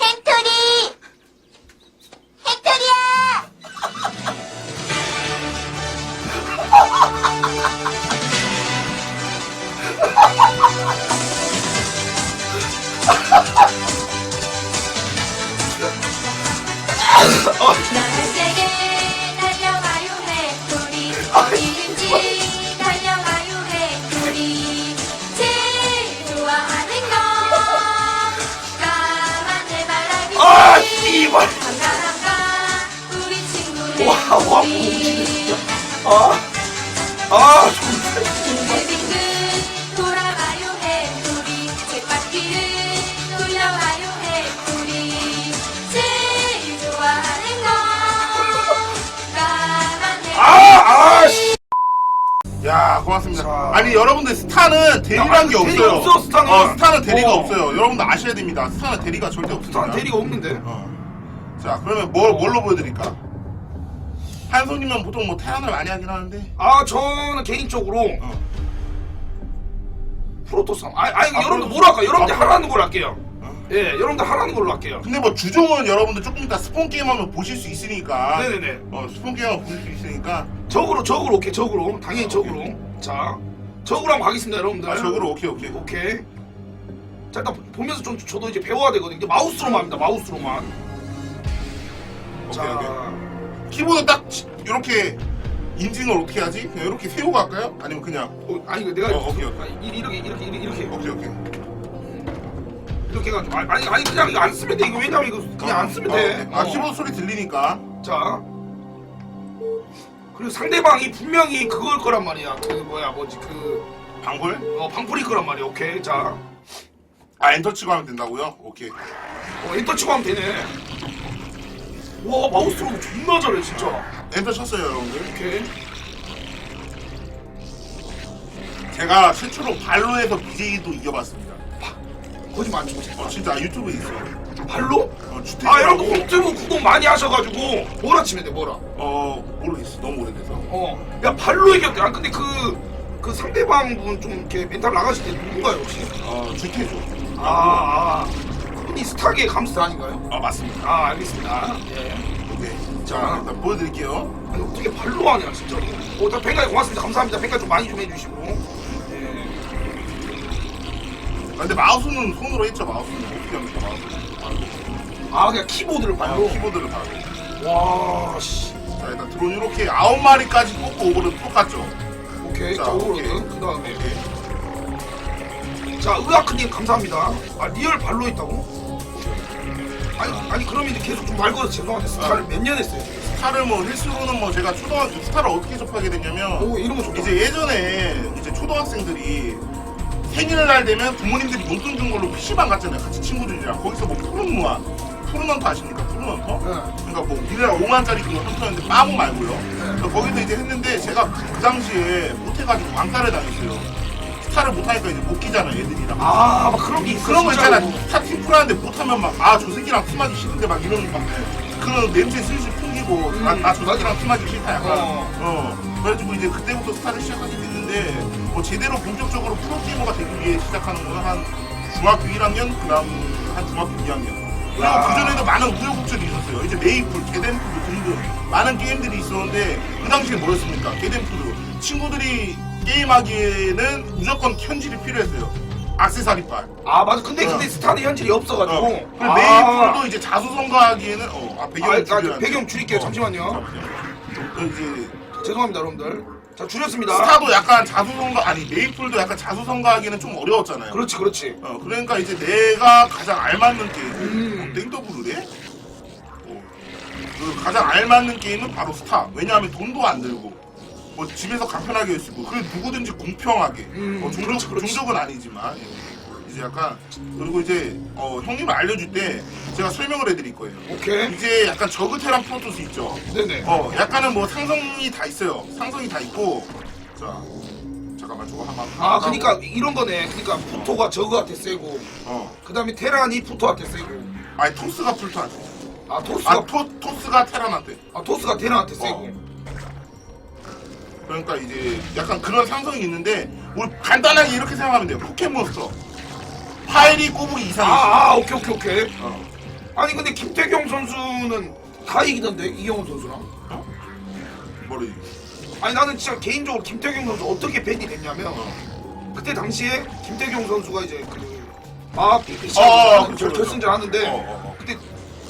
햄토리! 햄토리야! 나갈 와, 와, 햄토리 진짜. 아, 아, 정말. 빙글빙글 돌아가요 햄토리 쳇바퀴를 돌려가요 햄토리 제일 좋아하는 건 까만 아, 아, 씨. 야 고맙습니다. 자. 아니 여러분들 스타는 대리란 게 대리 없어요. 없어, 스타는. 어, 스타는 대리가 어. 없어요. 여러분들 아셔야 됩니다. 스타는 대리가 절대 없습니다. 난 대리가 없는데. 어. 자 그러면 뭘 뭘로 보여드릴까? 한손이면 보통 뭐 태양을 많이 하긴 하는데. 아, 저는 개인적으로 어. 프로토스. 아, 아니, 아, 여러분들. 뭐로 할까? 여러분들 아, 하라는 걸로 할게요. 어. 예, 여러분들 하라는 걸로 할게요. 근데 뭐 주종은 여러분들 조금 이따 스폰 게임 하면 보실 수 있으니까. 네네네. 어 스폰 게임 하면 보실 수 있으니까. 적으로, 적으로, 오케이, 적으로. 당연히 적으로. 자, 적으로 한번 가겠습니다, 여러분들. 아 적으로 오케이 오케이. 오케이. 자, 일단 보면서 좀 저도 이제 배워야 되거든요. 마우스로만 합니다, 마우스로만. 자, 오케이, 오케이. 키보드 딱 이렇게 인증을 어떻게 하지? 그냥 이렇게 세우고 할까요? 아니면 그냥 어, 아니, 이거 내가. 어, 오케이, 오케이. 아니, 이렇게, 이렇게, 이렇게, 이렇게. 오케이 오케이. 이렇게 해가지고. 아니, 아니, 아니, 그냥 이거 안 쓰면 돼. 이거 왜냐면 이거 그냥 안 쓰면 어, 돼. 오케이. 아 어. 키보드 소리 들리니까. 자. 그리고 상대방이 분명히 그걸 거란 말이야. 그 뭐야, 뭐지, 그, 방골? 어, 방풀이 거란 말이야. 오케이. 자. 아 엔터 치고 하면 된다고요? 오케이. 어, 엔터 치고 하면 되네. 와, 마우스로 존나 잘해, 진짜. 엔터 쳤어요 여러분들. 오케이. 제가 최초로 발로에서 BJ도 이겨봤습니다. 거짓말 안 치고, 어 진짜 유튜브에 있어요. 발로? 어 주택. 아, 여러분 유튜브 구독 많이 하셔가지고 뭐라 치면 돼, 뭐라. 어 모르겠어 너무 오래돼서. 어, 야 발로 이겼대. 아, 근데 그 그 상대방 분 좀 이렇게 멘탈 나가실 때 누군가요 혹시? 어 주태조. 아, 아, 그분 이 스타계 감스 아닌가요? 아 맞습니다. 아, 알겠습니다. 예. 오케이. 자. 자 일단 보여드릴게요. 아니 어떻게 발로 하냐 진짜로. 어, 다 뱅가이 고맙습니다. 감사합니다. 뱅가 좀 많이 좀 해주시고. 예. 아, 근데 마우스는 손으로 했죠 마우스는 어떻게 합니까 마우스. 아, 그냥 키보드를 발로 발로. 키보드를 바로. 와, 씨. 자 일단 드론 이렇게 아홉 마리까지 뽑고 오버는 똑같죠. 오케이. 자, 자, 오로드. 오케이. 그 다음에. 오케이. 자, 의아크님 감사합니다. 아, 리얼 발로 있다고? 아니, 아니 그러면 이제 계속 좀 말거서 죄송한데 스타를 몇 년 했어요? 지금? 스타를 뭐 헬스로는 뭐 제가 초등학교 스타를 어떻게 접하게 됐냐면 오, 이런 거 좋다. 이제 예전에 이제 초등학생들이 생일날 되면 부모님들이 용돈 준 걸로 PC방 갔잖아요. 같이 친구들이랑 거기서 뭐 푸른 무한 푸른 헌터 아십니까? 푸른 헌터? 네. 그러니까 뭐 우리나라 5만짜리 그거 헌터였는데 빠고 말고요. 그래서 거기서 이제 했는데 제가 그, 그 당시에 못해가지고 왕따를 당했어요. 스타를 못하니까 이제 못 끼잖아 애들이랑. 아, 막 그런 게 있어. 그런 거 있잖아. 진짜로. 스타 팀 풀하는데 못하면 막, 아, 저 새끼랑 팀하기 싫은데 막 이런 막, 그런 냄새 슬슬 풍기고, 아, 나저 새끼랑 팀하기 싫다 약간. 어. 어. 그래가지고 이제 그때부터 스타를 시작하게 됐는데, 뭐 제대로 본격적으로 프로게이머가 되기 위해 시작하는 건한 중학교 1학년, 그 다음 한 중학교 2학년. 그리고 아. 그전에도 많은 우여곡절이 있었어요. 이제 메이플, 게덴푸드 등등 많은 게임들이 있었는데, 그 당시에 뭐였습니까? 게덴푸드. 친구들이 게임하기에는 무조건 현질이 필요했어요. 악세사리빨. 아, 맞아. 근데 근데 어. 스타는 현질이 없어가지고. 어. 그리고 아. 메이플도 이제 자수성가하기에는 어, 아, 배경 아, 아, 돼. 배경 줄일게요. 잠시만요. 잠시만요. 그 이제 죄송합니다, 여러분들. 자, 줄였습니다. 스타도 약간 자수성가 아니 메이플도 약간 자수성가하기는 좀 어려웠잖아요. 그렇지, 그렇지. 어, 그러니까 이제 내가 가장 알맞는 게임 음. 어, 땡더블루래? 어, 그 가장 알맞는 게임은 바로 스타. 왜냐하면 돈도 안 들고 뭐 집에서 간편하게 할 수 있고 그 누구든지 공평하게 음, 뭐 종족. 종족은 아니지만 예. 이제 약간 그리고 이제 어, 형님 알려줄 때 제가 설명을 해드릴 거예요. 오케이. 이제 약간 저그테란 프로토스 있죠. 네네. 어, 약간은 뭐 상성이 다 있어요. 상성이 다 있고. 자, 잠깐만 저거 한번. 아, 그니까 이런 거네. 그니까 푸토가 저그한테 세고, 어, 그 다음에 테란이 푸토한테 세고, 아니 토스가 풀토한테. 아, 토스가, 아, 토 토스가 테란한테. 아, 토스가 테란한테 세고. 어. 그러니까 이제 약간 그런 상성이 있는데 뭐 간단하게 이렇게 생각하면 돼요. 포켓몬스터. 파이리 꼬부기 이상이지. 아, 아 오케이 오케이 오케이. 어. 아니 근데 김태경 선수는 다 이기던데 이경호 선수랑. 뭐를 아니 나는 진짜 개인적으로 김태경 선수 어떻게 밴이 됐냐면 그때 당시에 김태경 선수가 이제 그막 어, 그쵸, 그쵸. 결승전 하는데 어, 어, 어. 그때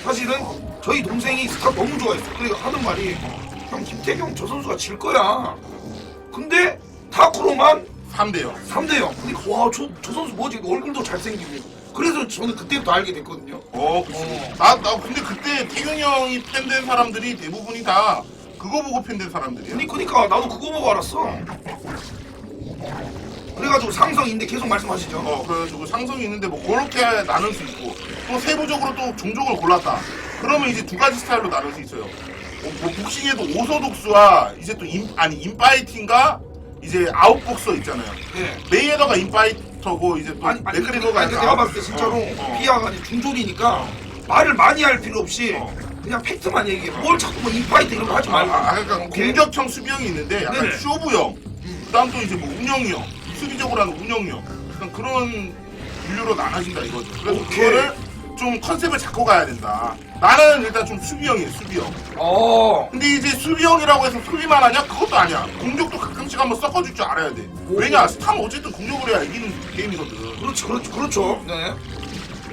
사실은 저희 동생이 스타 너무 좋아했어. 그러니까 하는 말이 형 김태경 저 선수가 질 거야. 근데 타쿠로만 3대0. 3대 0. 그러니까 와저 저 선수 뭐지 얼굴도 잘생기고. 그래서 저는 그때부터 알게 됐거든요. 어, 그치. 어. 나, 나 근데 그때 태균이 형이 팬된 사람들이 대부분이 다 그거 보고 팬된 사람들이야. 그니 그니까 나도 그거 보고 알았어. 그래가지고 삼성인데 계속 말씀하시죠. 어, 그래가지고 상성이 있는데 뭐 그렇게 나눌 수 있고 또 세부적으로 또 종족을 골랐다. 그러면 이제 두 가지 스타일로 나눌 수 있어요. 뭐, 뭐 복싱에도 오소독스와 이제 또 인, 아니 인파이팅과 이제 아웃복서 있잖아요. 예. 메이에더가 인파이터고 이제 또 아니, 아니, 맥그리거가 아니, 이제 내가 봤을 때 진짜로 어, 어. 비아가 이제 중졸이니까 말을 많이 할 필요 없이 어. 그냥 팩트만 얘기해. 뭘 자꾸 뭐 인파이트 이런 거 하지 아, 말고. 아, 그러니까 오케이? 공격형 수비형이 있는데 약간 네네. 쇼부형, 그다음 또 이제 뭐 운영형, 수비적으로 하는 운영형, 약간 그런 분류로 나눠진다 이거죠. 그래서 오케이. 그거를 좀 컨셉을 잡고 가야 된다. 나는 일단 좀 수비형이에요, 수비형. 어. 근데 이제 수비형이라고 해서 수비만 하냐? 그것도 아니야. 공격도 가끔씩 한번 섞어줄 줄 알아야 돼. 왜냐? 스타는 어쨌든 공격을 해야 이기는 게임이거든. 그렇지, 그렇지, 그렇죠. 네.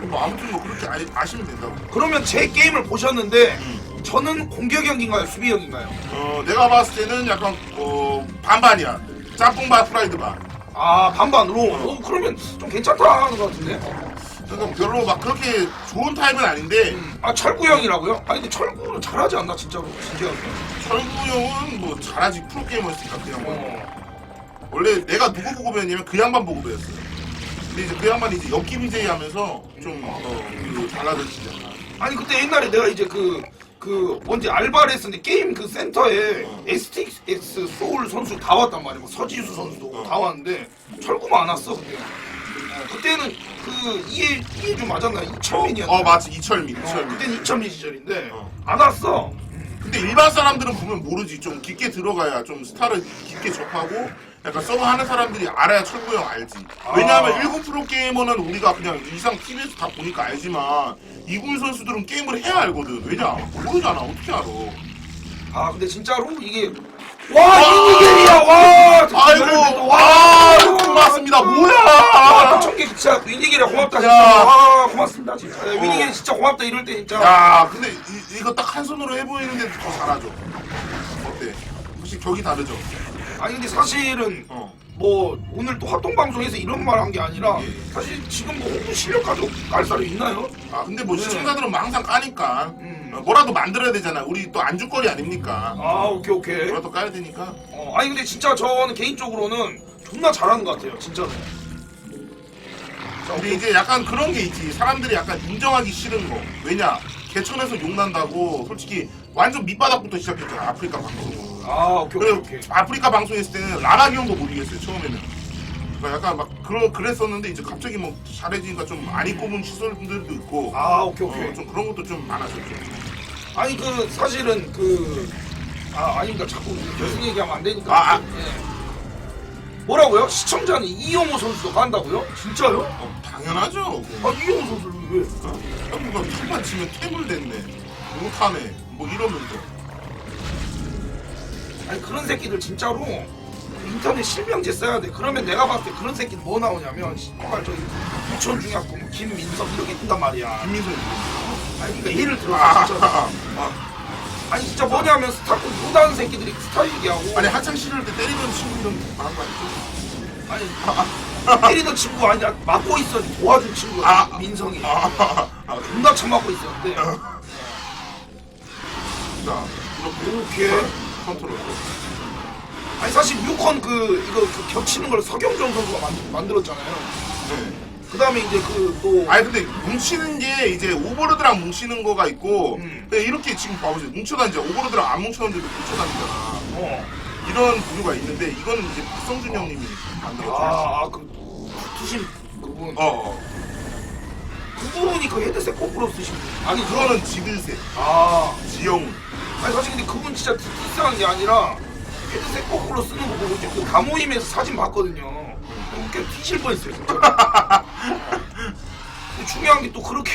뭐 아무튼 뭐 그렇게 아, 시면 된다고. 그러면 제 게임을 보셨는데 음. 저는 공격형인가요, 수비형인가요? 어, 내가 봤을 때는 약간 어, 반반이야. 짬뽕바 프라이드바. 아 반반으로. 어, 그러면 좀 괜찮다 하는 것 같은데. 그러니까 별로 막 그렇게 좋은 타입은 아닌데 아 철구 형이라고요? 아니 근데 철구는 잘하지 않나 진짜로 진짜. 철구 형은 뭐 잘하지 프로게이머였으니까 그냥 뭐 어. 원래 내가 누구 보고 배웠냐면 그 양반 보고 배웠어요 근데 이제 그 양반이 이제 엽기 BJ 하면서 좀 어, 그 달라졌지 아니 그때 옛날에 내가 이제 그, 그, 뭔지 알바를 했었는데, 게임 그 센터에 STX 소울 선수 다 왔단 말이야. 뭐 서지수 선수도 어. 다 왔는데, 철구만 안 왔어, 그때. 어, 그때는 그, 이해, 이해주 맞았나? 이철민이었나? 어 맞지 이철민 어, 이철민 그때는 이철민 시절인데, 어. 안 왔어. 근데 일반 사람들은 보면 모르지 좀 깊게 들어가야 좀 스타를 깊게 접하고 약간 서브 하는 사람들이 알아야 철구 형 알지 왜냐하면 아. 일부 프로 게이머는 우리가 그냥 이상 TV에서 다 보니까 알지만 이군 선수들은 게임을 해야 알거든 왜냐 모르잖아 어떻게 알아 아, 근데 진짜로 이게, 와, 이니겔이야, 와! 아이고, 와! 고맙습니다. 아, 뭐야? 청개 진짜 위니겔이 고맙다, 진짜. 야. 아, 고맙습니다, 진짜. 위니겔 진짜 고맙다, 이럴 때 진짜. 야, 근데 이, 이거 딱 한 손으로 해보이는데 더 잘하죠. 어때? 혹시 격이 다르죠? 아니 근데 사실은 어. 뭐 오늘 또 활동 방송에서 이런 말 한 게 아니라 예. 사실 지금 뭐 홍보 실력 가지고 깔 사람 있나요? 아, 근데 뭐 네. 시청자들은 뭐 항상 까니까. 음. 어, 뭐라도 만들어야 되잖아. 우리 또 안주거리 아닙니까? 아 오케이 오케이. 뭐라도 까야 되니까. 어, 아니 근데 진짜 저는 개인적으로는 존나 잘하는 것 같아요 진짜로. 자, 근데 이제 약간 그런 게 있지. 사람들이 약간 인정하기 싫은 거. 왜냐? 개천에서 욕난다고 솔직히 완전 밑바닥부터 시작했잖아. 아프리카 방송. 아 오케이 오케이 오케이. 아프리카 방송했을 때는 라나기 형도 못 이겼어요 처음에는 그러니까 약간 막 그러, 그랬었는데 이제 갑자기 뭐 잘해지니까 좀 많이 꼽은 시설들도 있고 아 오케이 오케이. 어, 좀 그런 것도 좀 많아졌죠 아니 그 사실은 그 아 아닙니다 자꾸 결승 얘기하면 안 되니까. 아, 아. 예. 뭐라고요? 시청자는 이영호 선수도 간다고요? 진짜요? 어, 당연하죠 아 이영호 선수를 왜? 어, 뭔가 탁만 치면 퇴물 됐네 못하네 뭐 이러면서 아니 그런 새끼들 진짜로 인터넷 실명제 써야 돼. 그러면 내가 봤을 때 그런 새끼들 뭐 나오냐면 정말 저기 유천 중학교 김민석 이렇게 뜬단 말이야. 김민석. 아니 그러니까 예를 들어 아, 진짜. 막 아니 진짜 뭐냐면 스타크 못하는 새끼들이 스타 얘기하고. 아니 한창 시절 때 때리던 친구들은 말한 거 아니죠? 아니 때리던 친구 아니라 맞고 있어 도와준 친구야. 아, 민성이. 아, 아, 존나 처맞고 있었는데. 자 이렇게 이렇게 컨트롤 아니 사실 뮤컨 그 이거 그 겹치는 걸 서경정 선수가 만, 만들었잖아요. 네. 그 다음에 이제 그또 아니 근데 뭉치는 게 이제 오버로드랑 뭉치는 거가 있고 음. 근데 이렇게 지금 봐보세요 뭉쳐다니죠 오버로드랑 안 뭉쳐다니는데도 뭉쳐다니잖아 어. 이런 부류가 있는데 이거는 이제 박성준 형님이 만들었죠 아, 아, 그 투신 그분. 어, 어. 그분이 그 헤드셋 거꾸로 쓰신 분. 아니 그거는 지글세 아, 지영훈 아니 사실 근데 그분 진짜 디스하는 게 아니라 레드색 거꾸로 쓰는 거 보고 이제 그 다모임에서 사진 봤거든요. 웃겨 뒤질 뻔했어요. 진짜. 중요한 게 또 그렇게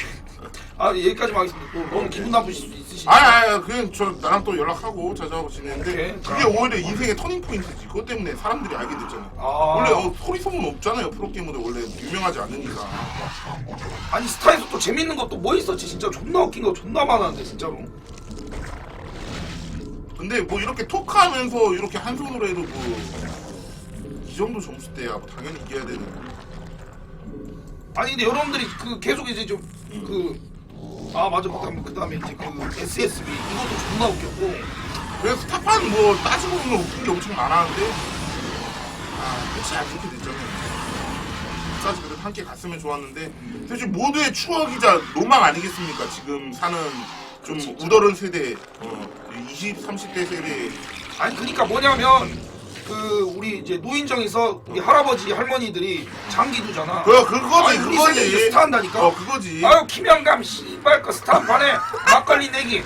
아 여기까지만 하겠습니다. 또 너무 기분 나쁘실 수 있으시니까. 아니 아니 그냥 저 나랑 또 연락하고 자주하고 지내는데 오케이. 그게 오히려 인생의 터닝 포인트지 그것 때문에 사람들이 알게 됐잖아 아. 원래 어, 소리 소문 없잖아요 프로게이머들 원래 유명하지 않으니까 아니 스타에서 또 재밌는 것도 뭐 있었지 진짜 존나 웃긴 거 존나 많았는데 진짜로. 근데 뭐 이렇게 토크하면서 이렇게 한 손으로 해도 뭐 이 정도 점수 대야. 뭐 당연히 이겨야 되는. 아니 근데 여러분들이 그 계속 이제 좀그아 맞아. 그다음에 그다음에 이제 그 SSB 이것도 존나 웃겼고. 그래서 스타판 뭐 따지고 보면 웃긴 게 엄청 많았는데. 아 끝이 안 좋게 됐잖아요. 끝까지 그래도 함께 갔으면 좋았는데. 사실 모두의 추억이자 로망 아니겠습니까? 지금 사는 좀 우더른 세대 어, 20, 30대 세대 아니 그러니까 뭐냐면 그 우리 이제 노인정에서 우리 할아버지 할머니들이 장기 두잖아. 그 그거지 아니, 우리 세대 이제 그거지 스타 한다니까? 어 그거지 아유 김영감 씨발 그 스타 반에 막걸리 내기.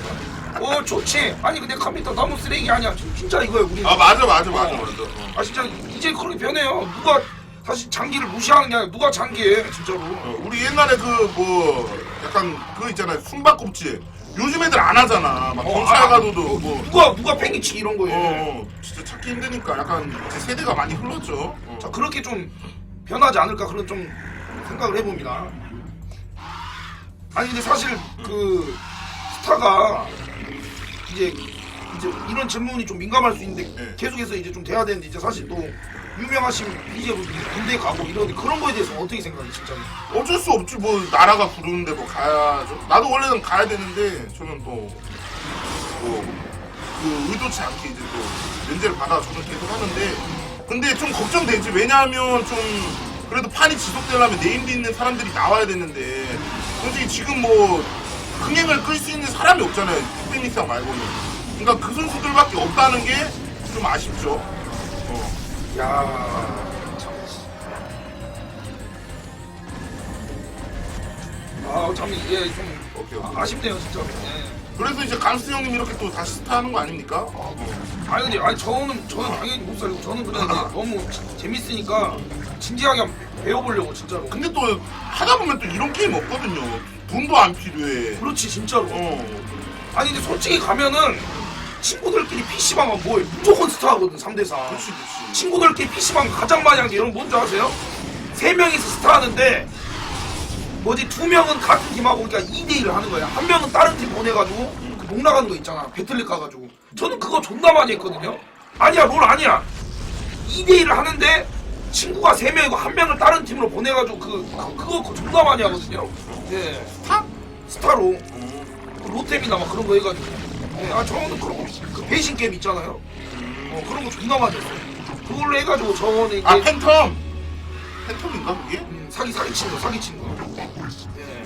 오 좋지. 아니 근데 컴퓨터 너무 쓰레기 아니야. 진- 진짜 이거예요 우리. 아 맞아 맞아 맞아 어. 맞아 어. 아 진짜 이제 그렇게 변해요. 누가 다시 장기를 무시하느냐? 누가 장기해 진짜로. 어, 우리 옛날에 그 뭐 약간 그거 있잖아요 숨바꼭질 요즘 애들 안 하잖아 막 어, 경찰 아, 가도도 어, 뭐 누가 누가 팽이치기 이런 어, 거예요. 어, 진짜 찾기 힘드니까 약간 이제 세대가 많이 흘렀죠. 어. 자 그렇게 좀 변하지 않을까 그런 좀 생각을 해봅니다. 아니 근데 사실 그 스타가 이제 이제 이런 질문이 좀 민감할 수 있는데 네. 계속해서 이제 좀 돼야 되는데 이제 사실 또 유명하신 BJ로 군대 가고 이런 그런 거에 대해서 어떻게 생각해 진짜? 어쩔 수 없지 뭐 나라가 부르는데 뭐 가야죠. 나도 원래는 가야 되는데 저는 또뭐그 의도치 않게 이제 또 면제를 받아 저는 계속 하는데 근데 좀 걱정되지 왜냐하면 좀 그래도 판이 지속되려면 네임드 있는 사람들이 나와야 되는데 솔직히 지금 뭐 흥행을 끌 수 있는 사람이 없잖아요 흑백미상 말고는 그러니까 그 선수들밖에 없다는 게 좀 아쉽죠 어. 야 참. 아참 이게 좀 오케이, 오케이. 아, 아쉽네요 진짜. 네. 그래서 이제 강수 형님 이렇게 또 다시 스타하는 거 아닙니까? 아니 근데 아니 저는 저는 당연히 못 살고 저는 그냥 이제 너무 지- 재밌으니까 진지하게 한번 배워보려고 진짜로. 근데 또 하다 보면 또 이런 게임 없거든요. 돈도 안 필요해. 그렇지 진짜로. 어. 아니 근데 솔직히 가면은 친구들끼리 PC방 하면 뭐 무조건 스타거든 3대4 그렇지, 그렇지. 친구들끼리 PC방 가장 많이 하는 게 여러분 뭔지 아세요? 세 명이서 스타 하는데 뭐지? 두 명은 같은 팀하고 그러니까 2대1을 하는 거야. 한 명은 다른 팀 보내가지고 그목 나가는 거 있잖아. 배틀넷 가가지고. 저는 그거 존나 많이 했거든요. 아니야 롤 아니야. 2대1을 하는데 친구가 세 명이고 한 명을 다른 팀으로 보내가지고 그, 그 그거 그거 존나 많이 하거든요. 네. 스타? 스타로. 어. 그 롯데미나 막 그런 거 해가지고 네, 아 저는 그런 거그 배신 게임 있잖아요 어 그런 거 존나 했어요 그걸로 해가지고 저는 이제 아, 팬텀! 팬텀인가, 그게? 음, 사기 사기 치는 거 사기 치는 거 네.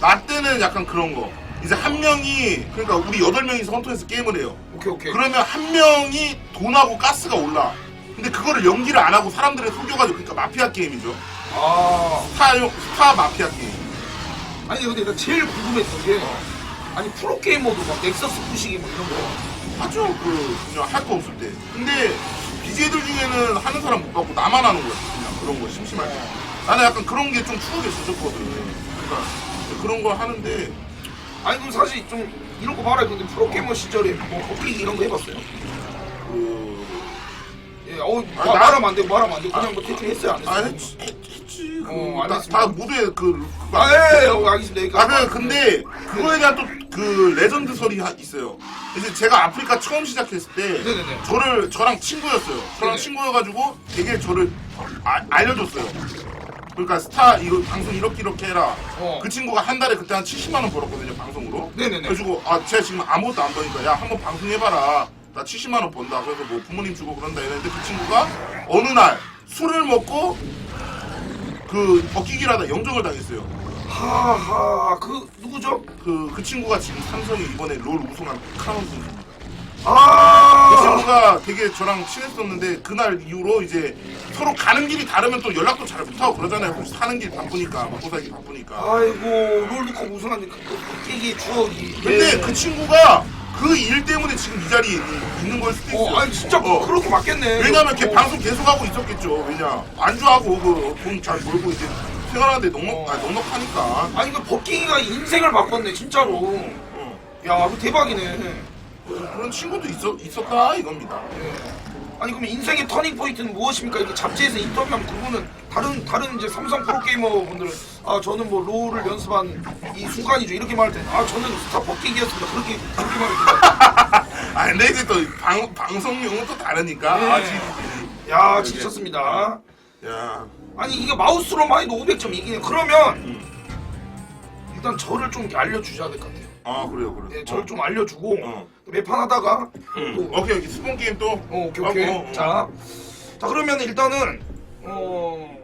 나 때는 약간 그런 거. 이제 한 명이, 그러니까 우리 여덟 명이서 헌터에서 게임을 해요. 오케이 오케이 그러면 한 명이 돈하고 가스가 올라. 근데 그거를 연기를 안 하고 사람들을 속여가지고, 그러니까 마피아 게임이죠. 아 스타, 스타 마피아 게임. 아니 근데 나 제일 궁금했던 게 아니 프로게이머도 막 넥서스 부시기 막 이런 거 하죠, 그, 그냥 할 거 없을 때. 근데, BJ들 중에는 하는 사람 못 봤고, 나만 하는 거야. 그냥 그런 거, 심심할 때. 나는 약간 그런 게 좀 추억에 젖었거든. 그러니까, 그런 거 하는데, 아니 그럼 사실 좀 이런 거 말해 근데 프로게이머 시절에 뭐 걷기 이런 거 해봤어요? 그, 예, 어 나- 말하면 안 되고 말하면 안 되고 그냥 뭐 대충 했어요 안 아, 했어요? 했지, 했- 했지. 그, 어, 다, 알겠습니다. 다 모두의 그, 아, 예, 예, 어, 알겠습니다. 아, 여기까지. 그, 근데, 그거에 대한 또, 그, 레전드 설이 하- 있어요. 이제 제가 아프리카 처음 시작했을 때, 네네네. 저를, 저랑 친구였어요. 저랑 네네. 친구여가지고 되게 저를 아- 알려줬어요. 그러니까 스타, 이거, 방송 이렇게 이렇게 해라. 어. 그 친구가 한 달에 그때 한 70만 원 벌었거든요, 방송으로. 네네네. 그래가지고, 아, 제가 지금 아무것도 안 버니까, 야, 한번 방송해봐라. 나 70만 원 번다. 그래서 뭐 부모님 주고 그런다 이랬는데 그 친구가 어느 날 술을 먹고 그 벗기기를 하다 영정을 당했어요. 하하 그 누구죠? 그, 그 친구가 지금 삼성이 이번에 롤 우승한 카운 선수입니다. 그 아 친구가 되게 저랑 친했었는데 그날 이후로 이제 서로 가는 길이 다르면 또 연락도 잘 못하고 그러잖아요. 혹시 사는 길 바쁘니까, 먹고 살기 바쁘니까. 아이고 롤드컵 우승한 그 깨기의 추억이 근데 예. 그 친구가 그그일 때문에 지금 이 자리에 있는, 있는 걸 수도 있어요. 어, 아니 진짜 어. 그렇게 맞겠네. 왜냐면 걔 어. 방송 계속 하고 있었겠죠. 왜냐 안주하고 그 돈 잘 벌고 이제 생활하는데 넉넉 어. 아니, 넉넉하니까. 아니 그 버킹이가 인생을 바꿨네 진짜로. 어. 야, 그 대박이네. 그런 친구도 있었 있었다 이겁니다. 아니 그럼 인생의 터닝 포인트는 무엇입니까? 이렇게 잡지에서 인터뷰하면 그분은 다른 다른 이제 삼성 프로게이머 분들은 아 저는 뭐 롤을 연습한 이 순간이죠 이렇게 말할 때아 저는 스타 버킹이었습니다 그렇게 그렇게 말했죠. 아 근데 이제 또 방, 방송용은 또 다르니까. 네. 아, 지, 야 지쳤습니다. 야. 아니 이게 마우스로만 해도 500점 이기네. 그러면 일단 저를 좀 이렇게 알려주셔야 될 것 같아요. 아 그래요 그래요. 네, 저를 좀 알려주고 어. 매판 하다가 음. 또 오케이 오케이 스폰 게임 또. 어, 오케이 오케이. 하고, 어. 자, 자 그러면 일단은 어